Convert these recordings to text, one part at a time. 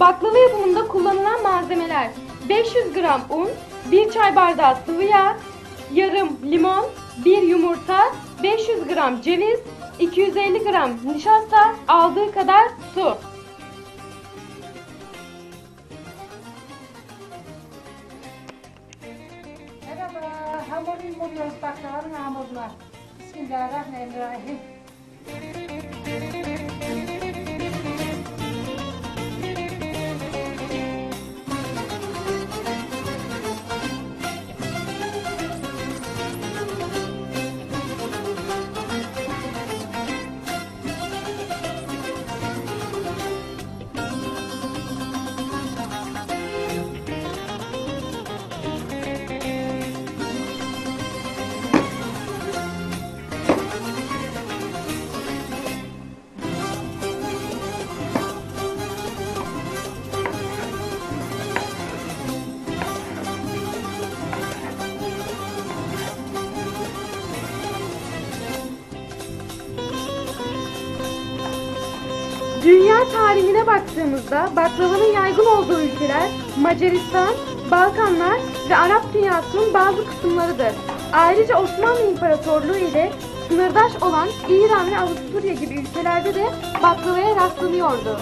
Baklava yapımında kullanılan malzemeler 500 gram un, 1 çay bardağı sıvı yağ, yarım limon, 1 yumurta, 500 gram ceviz, 250 gram nişasta, aldığı kadar su. Merhaba, hamur yumuruyoruz baklavanın hamuruna. Bismillahirrahmanirrahim. Dünya tarihine baktığımızda baklavanın yaygın olduğu ülkeler Macaristan, Balkanlar ve Arap dünyasının bazı kısımlarıdır. Ayrıca Osmanlı İmparatorluğu ile sınırdaş olan İran ve Avusturya gibi ülkelerde de baklavaya rastlanıyordu.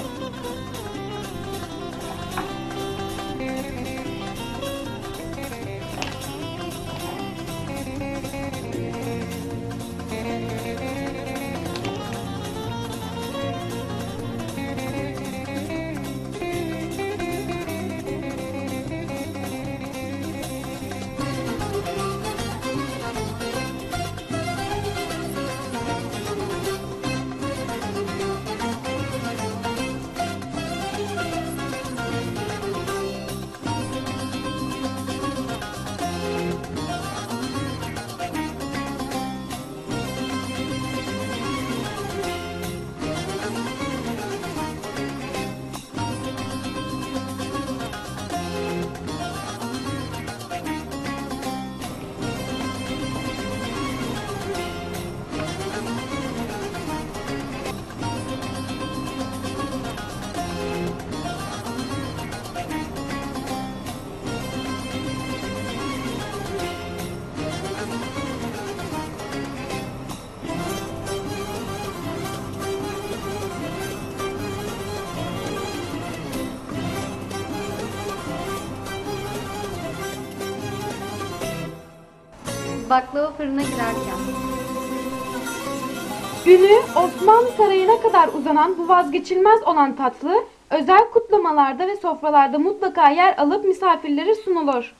Baklava fırına girerken. Ünü Osmanlı Sarayı'na kadar uzanan bu vazgeçilmez olan tatlı özel kutlamalarda ve sofralarda mutlaka yer alıp misafirlere sunulur.